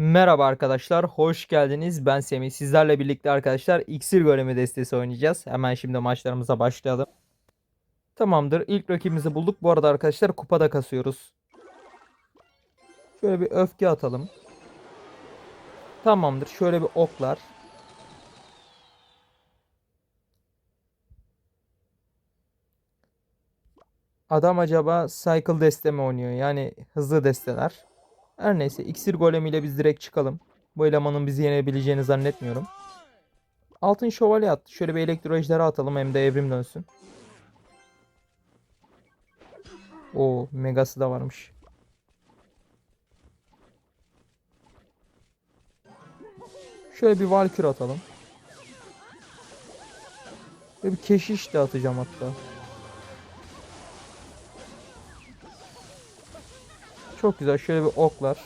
Merhaba arkadaşlar, hoş geldiniz. Ben Semih. Sizlerle birlikte arkadaşlar İksir Golemi destesi oynayacağız. Hemen şimdi maçlarımıza başlayalım. Tamamdır. İlk rakibimizi bulduk. Bu arada arkadaşlar kupada kasıyoruz. Şöyle bir öfke atalım. Tamamdır. Şöyle bir oklar. Adam acaba Cycle deste mi oynuyor? Yani hızlı desteler. Her neyse iksir golemiyle biz direkt çıkalım. Bu elemanın bizi yenebileceğini zannetmiyorum. Altın şövalye attı. Şöyle bir elektro ejderi atalım hem de evrim dönsün. O megası da varmış. Şöyle bir valkür atalım. Ve bir keşiş de atacağım hatta. Çok güzel. Şöyle bir oklar.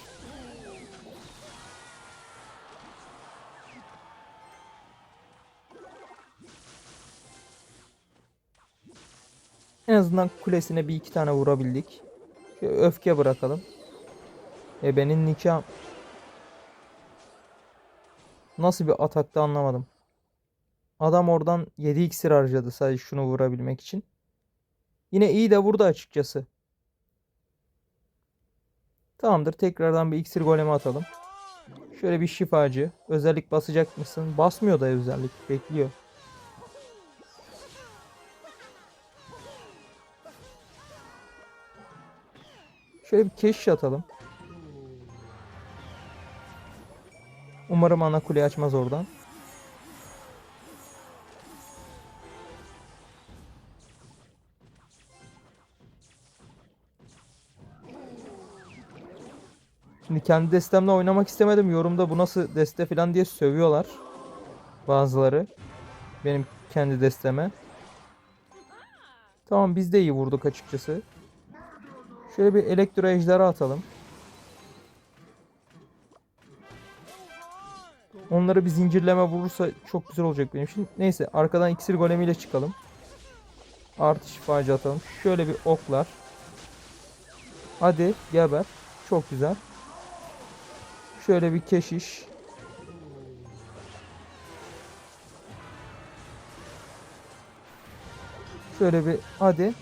En azından kulesine bir iki tane vurabildik. Şöyle öfke bırakalım. Ebenin nikah. Nasıl bir atakta anlamadım. Adam oradan 7 iksir harcadı sadece şunu vurabilmek için. Yine iyi de vurdu açıkçası. Tamamdır. Tekrardan bir iksir golemi atalım. Şöyle bir şifacı. Özellik basacak mısın? Basmıyor da özellik. Bekliyor. Şöyle bir keşiş atalım. Umarım ana kuleyi açmaz oradan. Şimdi kendi destemle oynamak istemedim. Yorumda bu nasıl deste falan diye sövüyorlar. Bazıları. Benim kendi desteme. Tamam biz de iyi vurduk açıkçası. Şöyle bir elektro ejderha atalım. Onları bir zincirleme vurursa çok güzel olacak benim için. Neyse arkadan iksir golemiyle çıkalım. Artı şifacı atalım. Şöyle bir oklar. Hadi geber. Çok güzel. Şöyle bir keşiş. Şöyle bir hadi.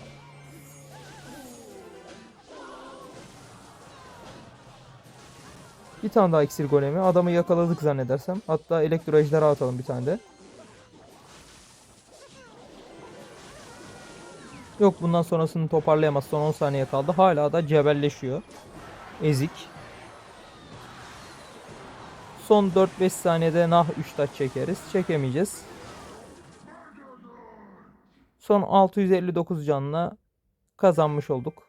Bir tane daha iksir golemi. Adamı yakaladık zannedersem. Hatta elektro ejderha atalım bir tane de. Yok bundan sonrasını toparlayamaz. Son 10 saniye kaldı. Hala da cebelleşiyor. Ezik. Son 4-5 saniyede nah 3 taç çekeriz. Çekemeyeceğiz. Son 659 canla kazanmış olduk.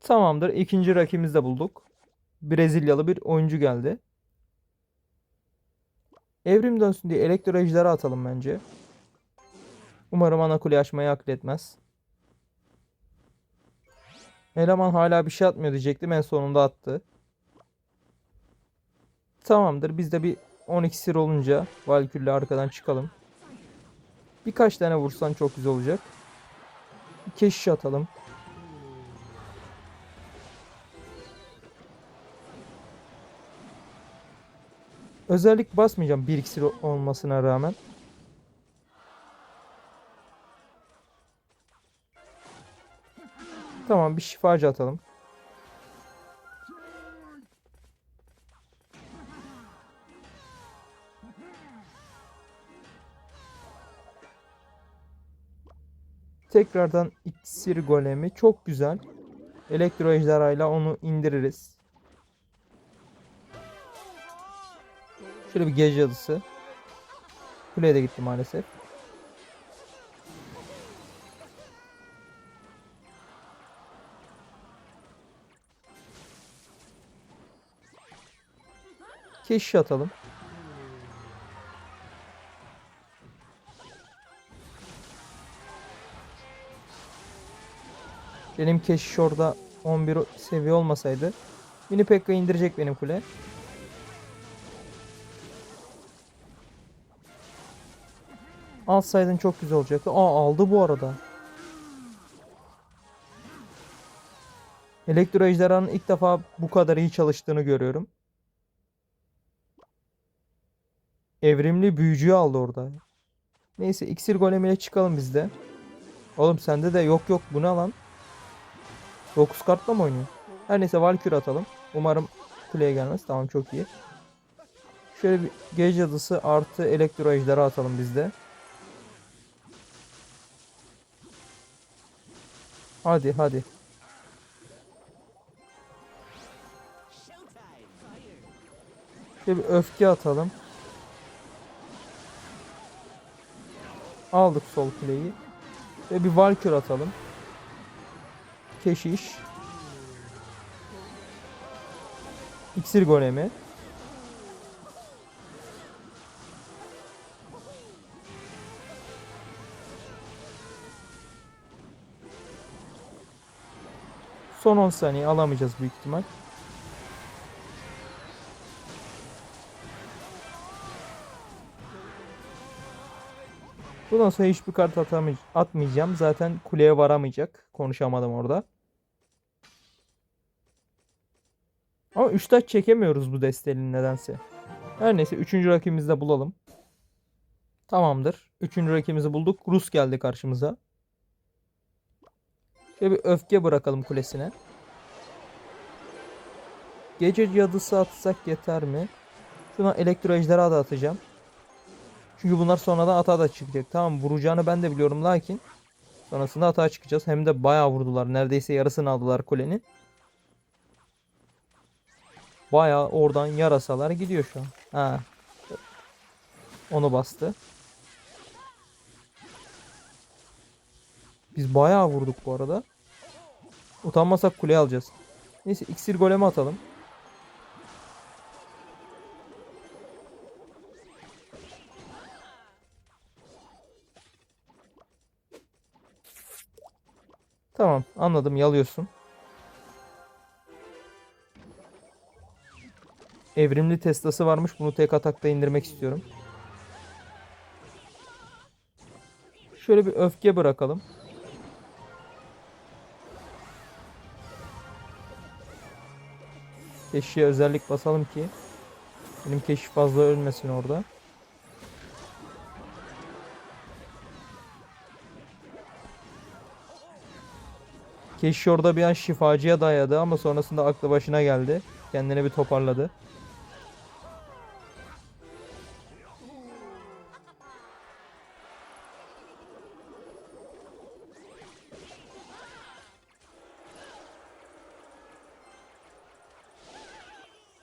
Tamamdır. İkinci rakibimizi de bulduk. Brezilyalı bir oyuncu geldi. Evrim dönsün diye elektro atalım bence. Umarım ana kule açmayı akletmez. Eleman hala bir şey atmıyor diyecektim. En sonunda attı. Tamamdır. Biz de bir 12 sir olunca Valkür'le arkadan çıkalım. Birkaç tane vursan çok güzel olacak. Bir keşiş atalım. Özellik basmayacağım bir iksir olmasına rağmen. Tamam bir şifacı atalım. Tekrardan iksir golemi çok güzel. Elektro ejderhayla onu indiririz. Şöyle bir gece adısı. Kuleye de gitti maalesef. Keşiş atalım. Benim keşiş orada 11 seviye olmasaydı Mini Pekka indirecek benim kule. Alsaydın çok güzel olacaktı. Aa aldı bu arada. Elektro ejderhanın ilk defa bu kadar iyi çalıştığını görüyorum. Evrimli büyücüyü aldı orada. Neyse iksir golemiyle çıkalım biz de. Oğlum sende de yok yok bu ne lan? 9 kartla mı oynuyor? Her neyse Valkyrie atalım. Umarım kuleye gelmez. Tamam çok iyi. Şöyle bir gece cadısı artı elektro ejderha atalım biz de. Hadi hadi. Şöyle bir öfke atalım. Aldık sol kuleyi. Ve bir Valkyrie atalım. Keşiş. İksir golemi. Son 10 saniye alamayacağız büyük ihtimal. Bundan sonra hiçbir kart atmayacağım. Zaten kuleye varamayacak. Konuşamadım orada. Ama 3 taç çekemiyoruz bu destenin nedense. Her neyse 3. rakibimizi de bulalım. Tamamdır. 3. rakibimizi bulduk. Rus geldi karşımıza. Şöyle bir öfke bırakalım kulesine. Gece cadısı atsak yeter mi? Şuna elektro ejderha da atacağım. Çünkü bunlar sonradan ata da çıkacak. Tamam vuracağını ben de biliyorum lakin sonrasında hata çıkacağız. Hem de bayağı vurdular. Neredeyse yarısını aldılar kulenin. Bayağı oradan yarasalar gidiyor şu an. Ha. Onu bastı. Biz bayağı vurduk bu arada. Utanmasak kule alacağız. Neyse iksir golemi atalım. Tamam anladım yalıyorsun. Evrimli Tesla'sı varmış. Bunu tek atakta indirmek istiyorum. Şöyle bir öfke bırakalım. Keşiye özellik basalım ki benim keşif fazla ölmesin orada. Keşiş orada bir an şifacıya dayadı ama sonrasında aklı başına geldi. Kendini bir toparladı.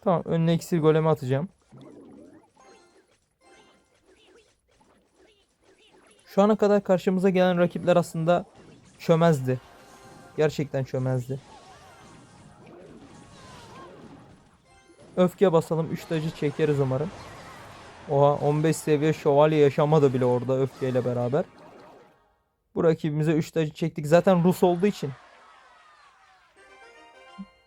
Tamam önüne iksir golemi atacağım. Şu ana kadar karşımıza gelen rakipler aslında çömezdi. Gerçekten çömezdi. Öfke basalım. 3 tacı çekeriz umarım. Oha 15 seviye şövalye yaşamadı bile orada öfkeyle beraber. Bu rakibimize 3 tacı çektik. Zaten Rus olduğu için.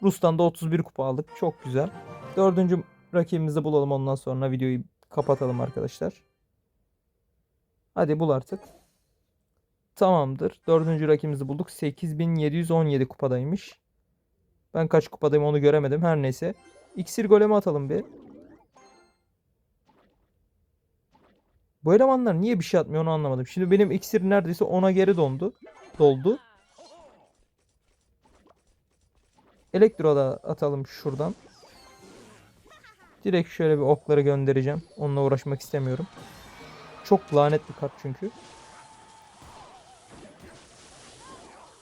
Rus'tan da 31 kupa aldık. Çok güzel. Dördüncü rakibimizi bulalım ondan sonra videoyu kapatalım arkadaşlar. Hadi bul artık. Tamamdır. Dördüncü rakibimizi bulduk. 8717 kupadaymış. Ben kaç kupadayım onu göremedim. Her neyse. İksir golemi atalım bir. Bu elemanlar niye bir şey atmıyor onu anlamadım. Şimdi benim iksir neredeyse ona geri dondu. Doldu. Elektro da atalım şuradan. Direkt şöyle bir okları göndereceğim. Onunla uğraşmak istemiyorum. Çok lanet bir kart çünkü.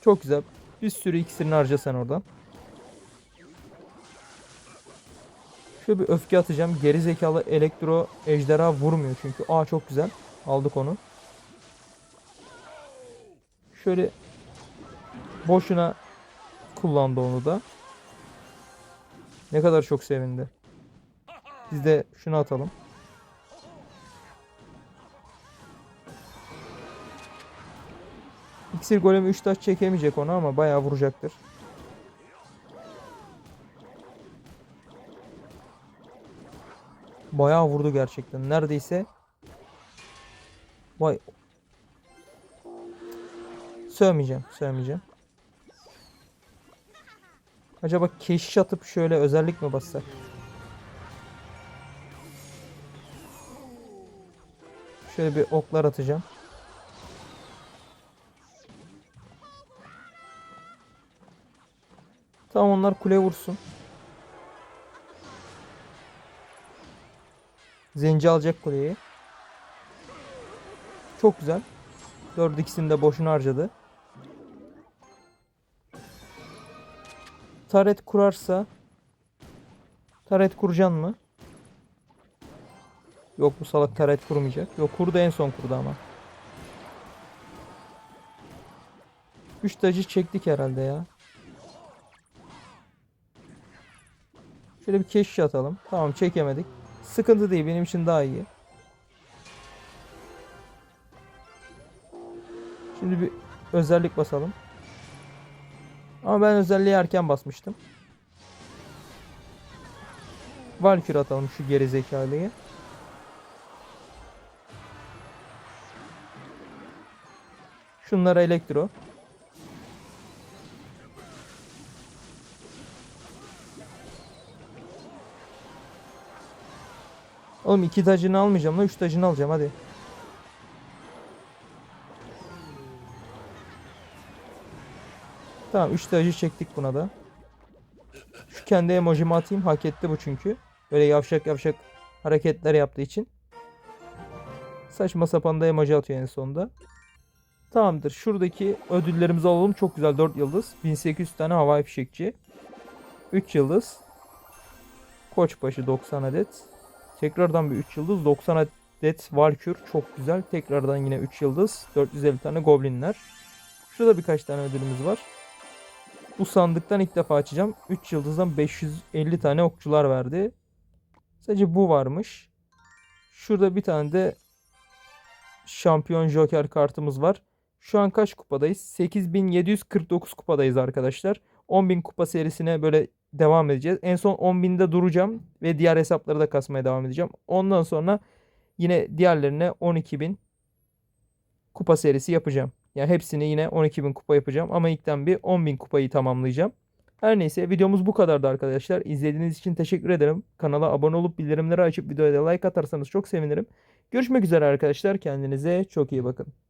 Çok güzel. Bir sürü iksirini harca sen oradan. Şöyle bir öfke atacağım. Geri zekalı elektro ejderha vurmuyor çünkü. Aa çok güzel. Aldık onu. Şöyle boşuna kullandı onu da. Ne kadar çok sevindi. Biz de şunu atalım. İksir golemi 3 taş çekemeyecek onu ama bayağı vuracaktır. Bayağı vurdu gerçekten. Neredeyse Vay. Sövmeyeceğim, sövmeyeceğim. Acaba keşiş atıp şöyle özellik mi bassak? Şöyle bir oklar atacağım. Tamam onlar kule vursun. Zenci alacak kuleyi. Çok güzel. Dört ikisini de boşuna harcadı. Taret kurarsa Taret kuracaksın mı? Yok bu salak taret kurmayacak. Yok kurdu en son kurdu ama. 3 tacı çektik herhalde ya. Şöyle bir keşiş atalım. Tamam çekemedik. Sıkıntı değil benim için daha iyi. Şimdi bir özellik basalım. Ama ben özelliği erken basmıştım. Valkür atalım şu geri zekalıyı. Şunlara elektro. Oğlum iki tacını almayacağım lan üç tacını alacağım hadi. Tamam 3 tacı çektik buna da. Şu kendi emojimi atayım. Hak etti bu çünkü. Böyle yavşak yavşak hareketler yaptığı için. Saçma sapan da emoji atıyor en sonunda. Tamamdır. Şuradaki ödüllerimizi alalım. Çok güzel 4 yıldız. 1800 tane havai fişekçi. 3 yıldız. Koçbaşı 90 adet. Tekrardan bir 3 yıldız. 90 adet Valkür. Çok güzel. Tekrardan yine 3 yıldız. 450 tane Goblinler. Şurada birkaç tane ödülümüz var. Bu sandıktan ilk defa açacağım. 3 yıldızdan 550 tane okçular verdi. Sadece bu varmış. Şurada bir tane de şampiyon joker kartımız var. Şu an kaç kupadayız? 8749 kupadayız arkadaşlar. 10.000 kupa serisine böyle devam edeceğiz. En son 10.000'de duracağım ve diğer hesapları da kasmaya devam edeceğim. Ondan sonra yine diğerlerine 12.000 kupa serisi yapacağım. Yani hepsini yine 12.000 kupa yapacağım ama ilkten bir 10.000 kupayı tamamlayacağım. Her neyse videomuz bu kadardı arkadaşlar. İzlediğiniz için teşekkür ederim. Kanala abone olup bildirimleri açıp videoya da like atarsanız çok sevinirim. Görüşmek üzere arkadaşlar. Kendinize çok iyi bakın.